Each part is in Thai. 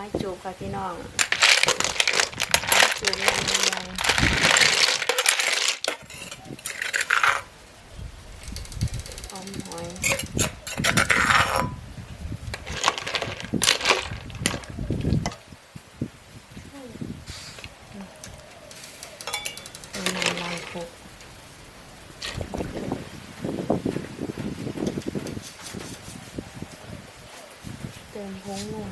อยจูบค่ะพี่น้องจูบยังยังออมหอยเป็นลายคุกเติมพงนัว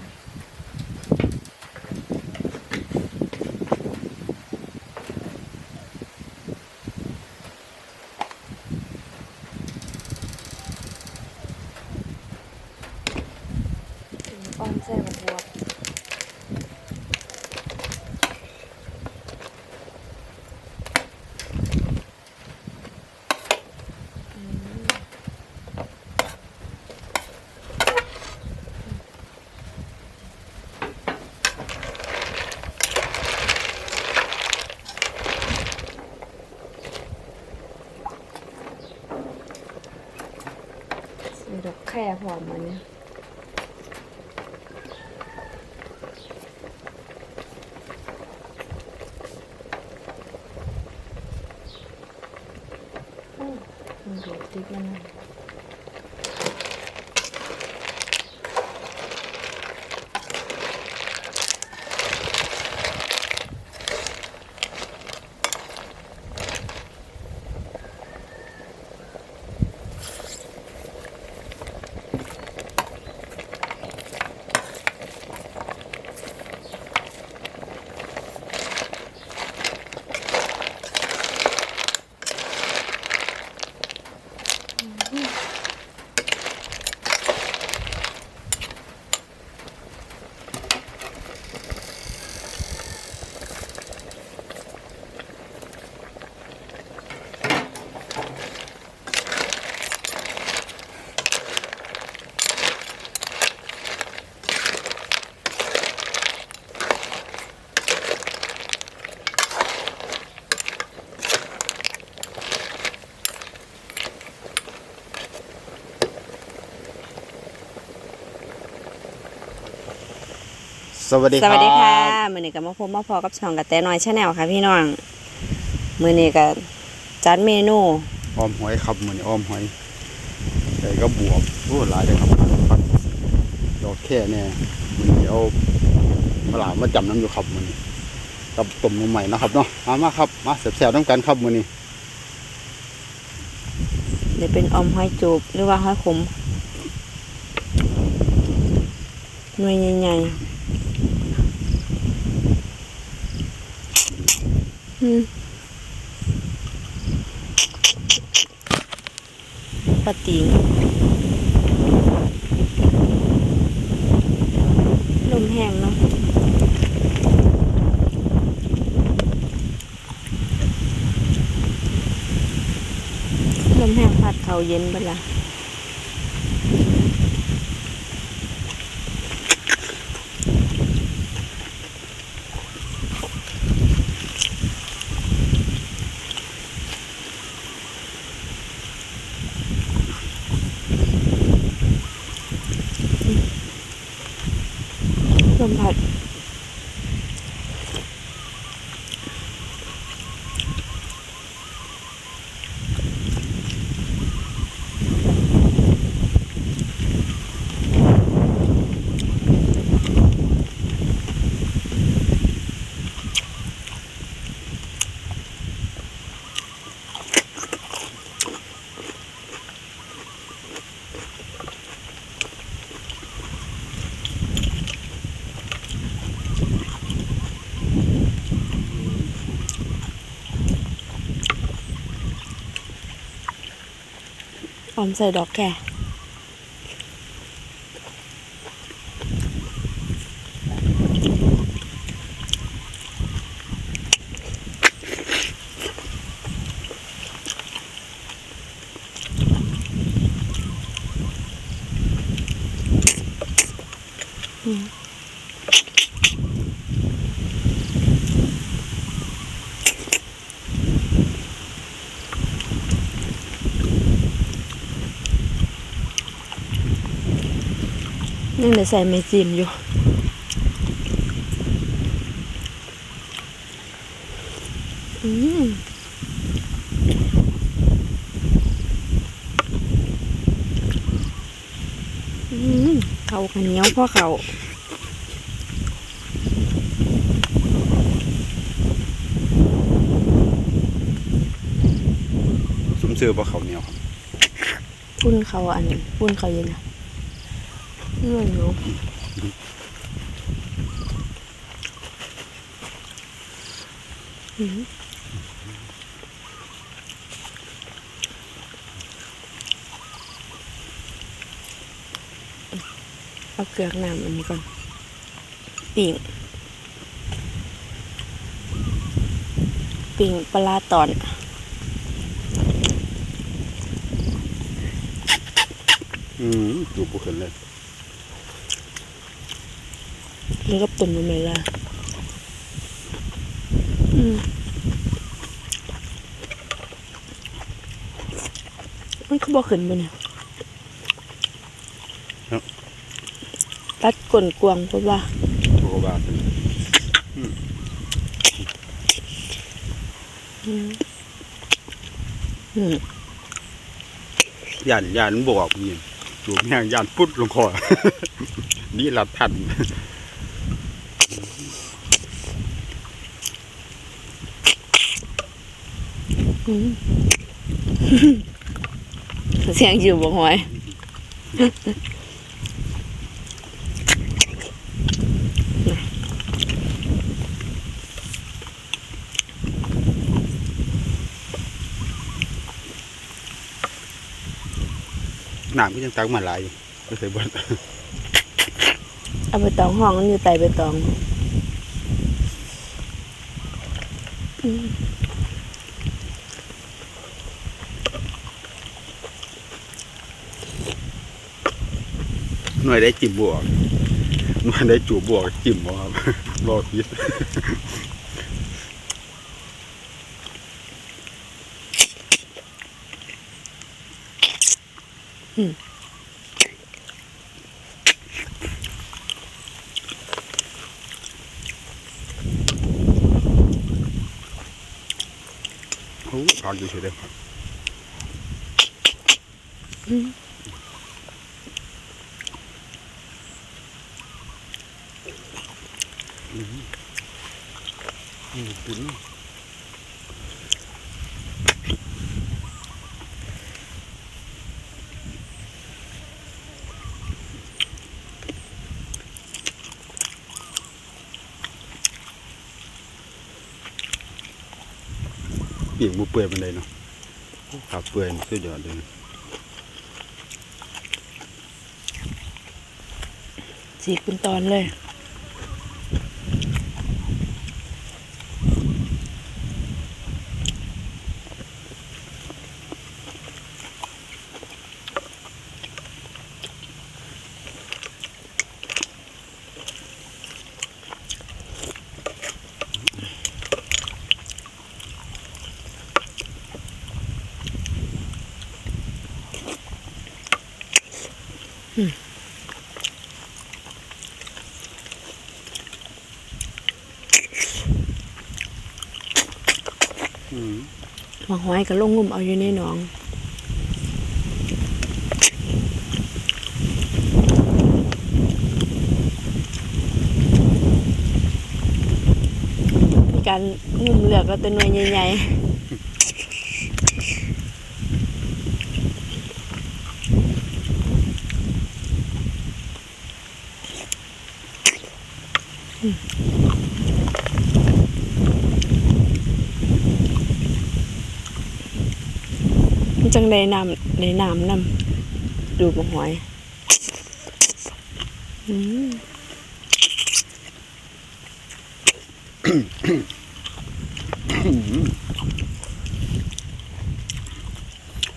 อ้อมใส่บักบวดอกแค่พอมมันเนี่ย โอ้ มันโสวัสดีสครับวัสดีค่ะมือนี้กับมาพบมาพอกับช่องกับแต่น้อยชาแนลค่ะพี่น้องมือนี้กับจัดเมนูออมหอยครับมือนี้ออมหอยใส่ก็บวบโอ้หลายเลยครับผัดดอกแค่เนี่ยมือนี้เอาปลามาจำน้ำอยู่ครับมือนี้กับต้มนมใหม่นะครับเนาะมามาครับมาเสียบๆต้องกันครับมือนี้เดี๋ยวเป็นออมหอยจูบหรือว่าหอยขมหน่วยใหญ่ๆอืม ปลาติงลมแห้งเนาะลมแห้งพัดเขาเย็นไปละ อมใส่ดอกแก่ ยังได้ใส่เม่ซิมอยู่อืมเขาขันเนี้ยวพ่อเขาซุ้มเสือพ่อเขาเนี้ยวครับพุ่นเขาอันนี้พุ่นเขาเย็น่ะ เรื่องเนาะอืมเอาเกลือกน้ำอันนี้ก่อนปิ่งปิ่งปลาตอนอืมอยู่บ่ขึ้นเลย แล้วก็ตุ่มลงไปละอืมมันก็บอกขึ้นบนเนี่ยตัดก้นกวางเพราะว่าโอ้บาทเป็นอืมอืมย่านย่านมันบอกนี่จูบแห้งย่านพุดลงคอ นี่ลัดทัน อืม เสียงอยู่บ่หอยน้ำก็ยังตักมาหลายอยู่ไม่เคยบ่นเอาไปตองห้องมันอยู่ไตไปตองอืม หน่วยได้จิ้มบวกหน่วยได้จูบบวกจิ้มบ่ครับรอพิษโอ้ทานอยู่เฉยเลยครับอื มอืมกินปีกบุเปื่อยมันเลยเนาะขาเปื่อยสุดยอดเลยสีกเป็นตอนเลย อืม มาหอยกับลงงุ่ม เอาอยู่ในหนองมีการงุ่มเหลือกก็ตัวหน่วยใหญ่ๆ มันจังได้น้ำได้น้ำนำดูมาหอยอืม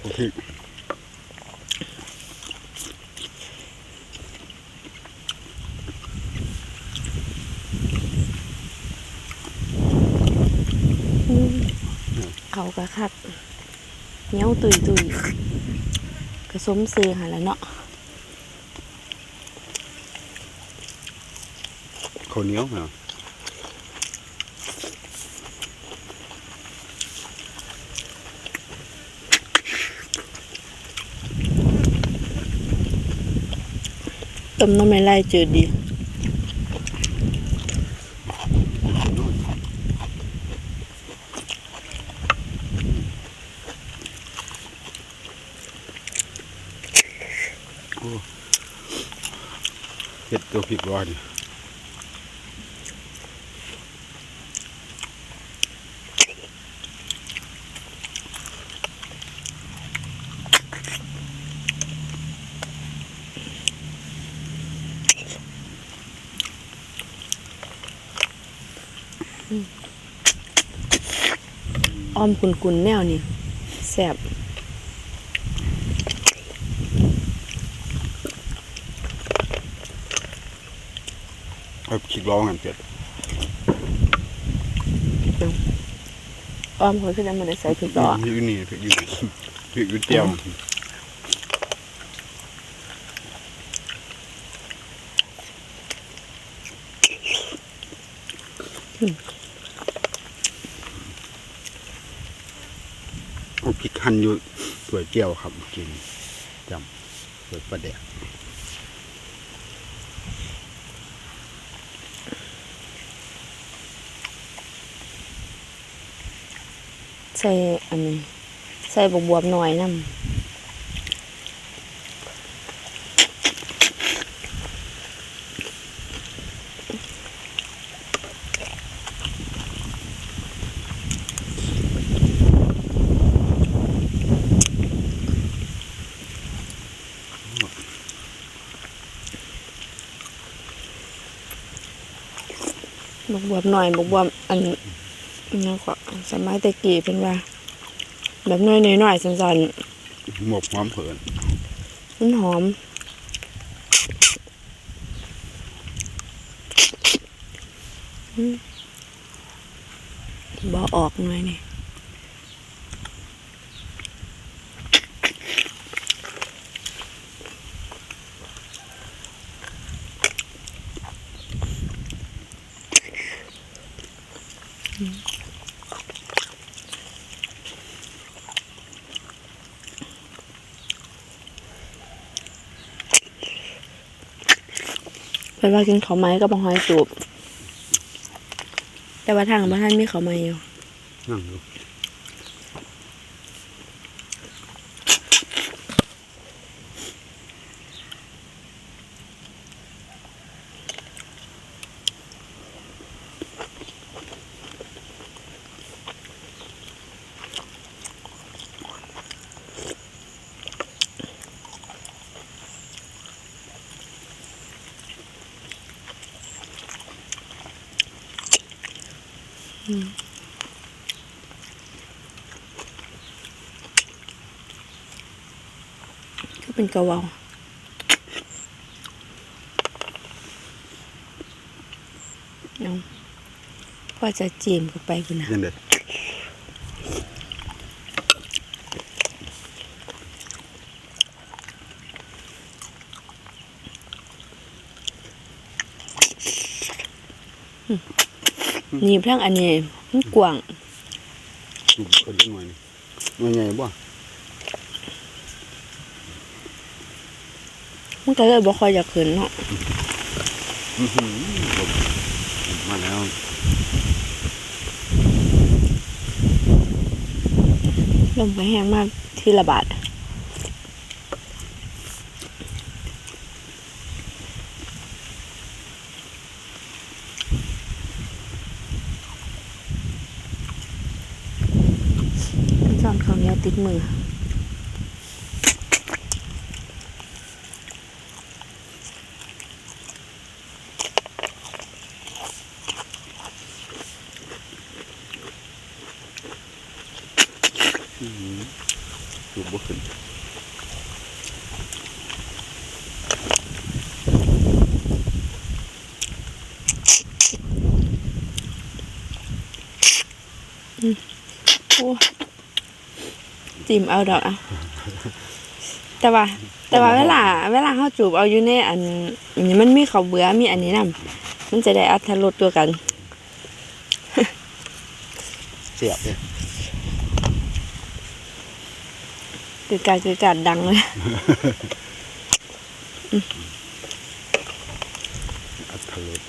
โอเคอืมเอากระคักเหนี ยวตุยตุยกระสมเสือหาแล้วเนาะข้าวเหนียวเหรอต้มน้ำไม่ไล่เจอดี วพริกร้อนนี่อ้อมกุนๆแนวนี่แซ่บ เอาพริกร้อนกันเป็ดอ้อมเขาคือจะมาได้ใส่พริกต่อพริกอยู่นี่พริกอยู่นี่พริกอยู่เตียวเอาพริกหั่นอยู่ถ้วยเจียวครับกินจำถ้วยปลาแดก ใส่อันนี้ใส่บวบบวบหน่อยน้ำบวบบวบหน่อยบวบบวบอัน นนี้ก็สมัยแตะกี้เป็นว่า แบบน้อยๆหน่อยๆสั้นหมกหอมเผินๆมันหอมอืมบอออกหน่อยนี่ ไปว่ากินเขาไม้ก็บองหอยสูบ แต่ว่าทางบ้านมีเขาไม้อยู่นั่งดู ก็เป็นกระเวาเอาพ่อจะจีมเข้าไปคุณนะยังไงนี่เพียงอันนี้มันกว้างดูเพิ่นเล็กหน่อยนี่หน่วยใหญ่บ่ มันก็เลยบ่ค่อยอยากขึ้นเนาะอื้อหือมาแล้วลมก็แห้งมากที่ระบาดจอนเขาวเหนี้ยวติดมือ ดูบ่ขึ้นโอ้จิ้มเอาดอกเอาแต่ว่า แต่ว่าเวลา เวลาเขาจูบเอาอยู่ในอันอันนี้มันมีข้าวเบื่อมีอันนี้นํมันจะได้อัตรสตัวกัน เสียบเลย คือการคือการดังเลยอัตลด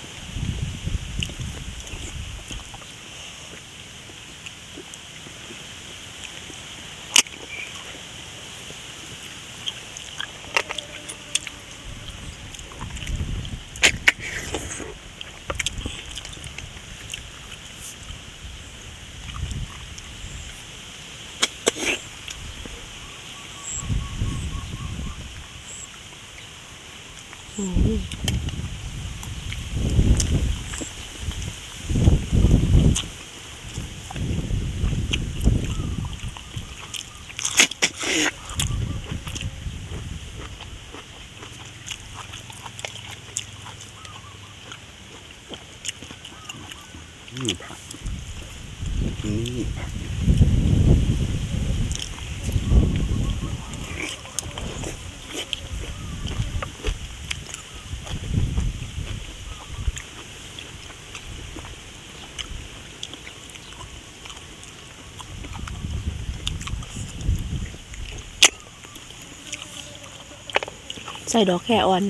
ใส่ดอกแค่อ่อน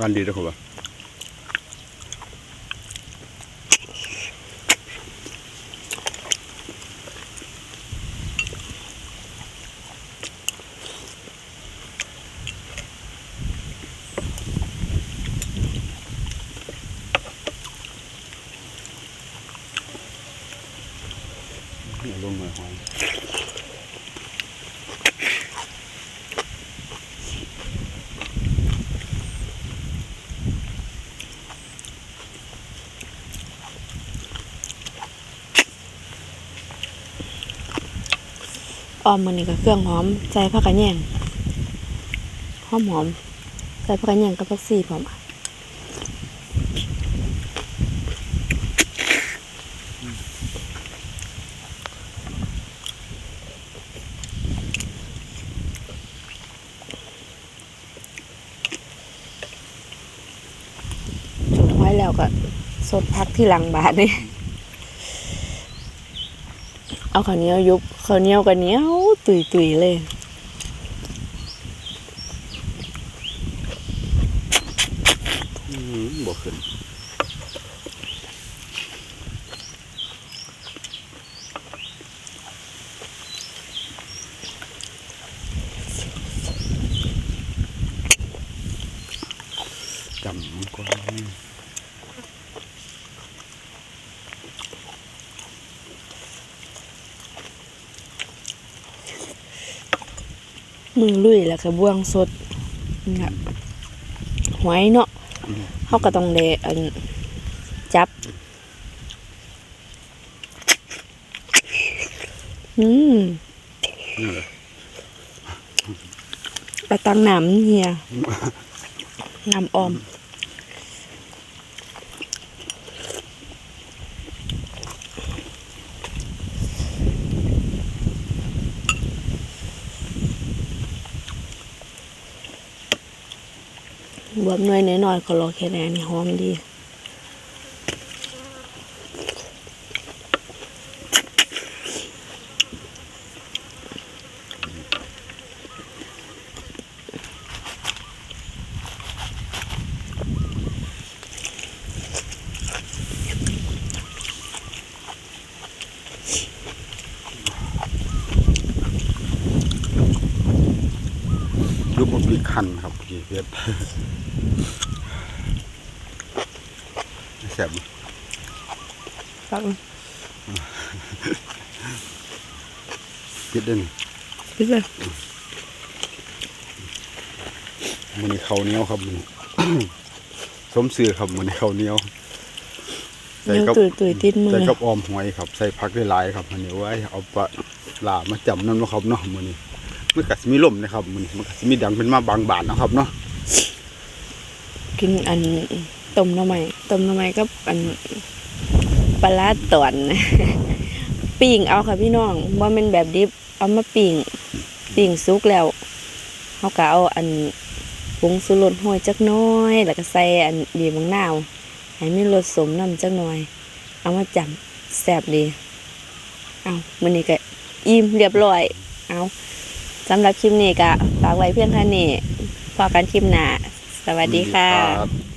วันดีนะครับว่าเอา ออมมันนี่ก็เครื่องหอมใส่ผักกระแยงหอมหอมใส่ผักกระแยงกับผักซีพร้อมจุดไว้แล้วก็สดพักที่หลังบาทนี่ เอาข้าวเหนียวยุบข้าวเหนียวกันเหนียวตุยตุยเลยอืมบ่ขึ้นจำก่อน มือลุยแล้วก็บ่วงสดนะหวยเนาะเขาก็ต้องเดอันจับ อืมนี่แหละไปตังน้ำเฮียน้ำออม บวบหน่อยหน่อยก็รอแค่นั้นนี่หอมดี คันครับพี่เพชรแสบฟังพิษเด่นพี่เลยมันนี้ข้าวเหนียวครับมันสมซื่อครับมันนี้ข้าวเหนียวเนื้อตุยตุยๆติดมืใส่อกับออมหอยครับ ใส่ผักได้หลายครับมันนี้ไว้เอาปลาหลามาจำนั่นเนาะครับเนาะมันนี้ มันก็สิมีลมนะครับมันมันก็สิมีดังเป็นมาบางบานนะครับเนาะกินอันต้มน้ำไม้ต้มน้ำไม้กับอันปลาตอนปิ่งเอาค่ะพี่น้องว่ามันแบบดิบเอามาปิ่งปิ่งสุกแล้วเขาก็เอาอันผงสุรสห้อยจักน้อย แล้วก็ใส่อันบีบมะนาวให้มีรสสมน้ำจักหน่อย เอามาจำแซ่บดี เอามันนี้ก็อิ่มเรียบร้อย เอา สำหรับคลิปนี้ก็ฝากไว้เพื่อนท่านี้พอกันคลิปหน้าสวัสดีค่ะ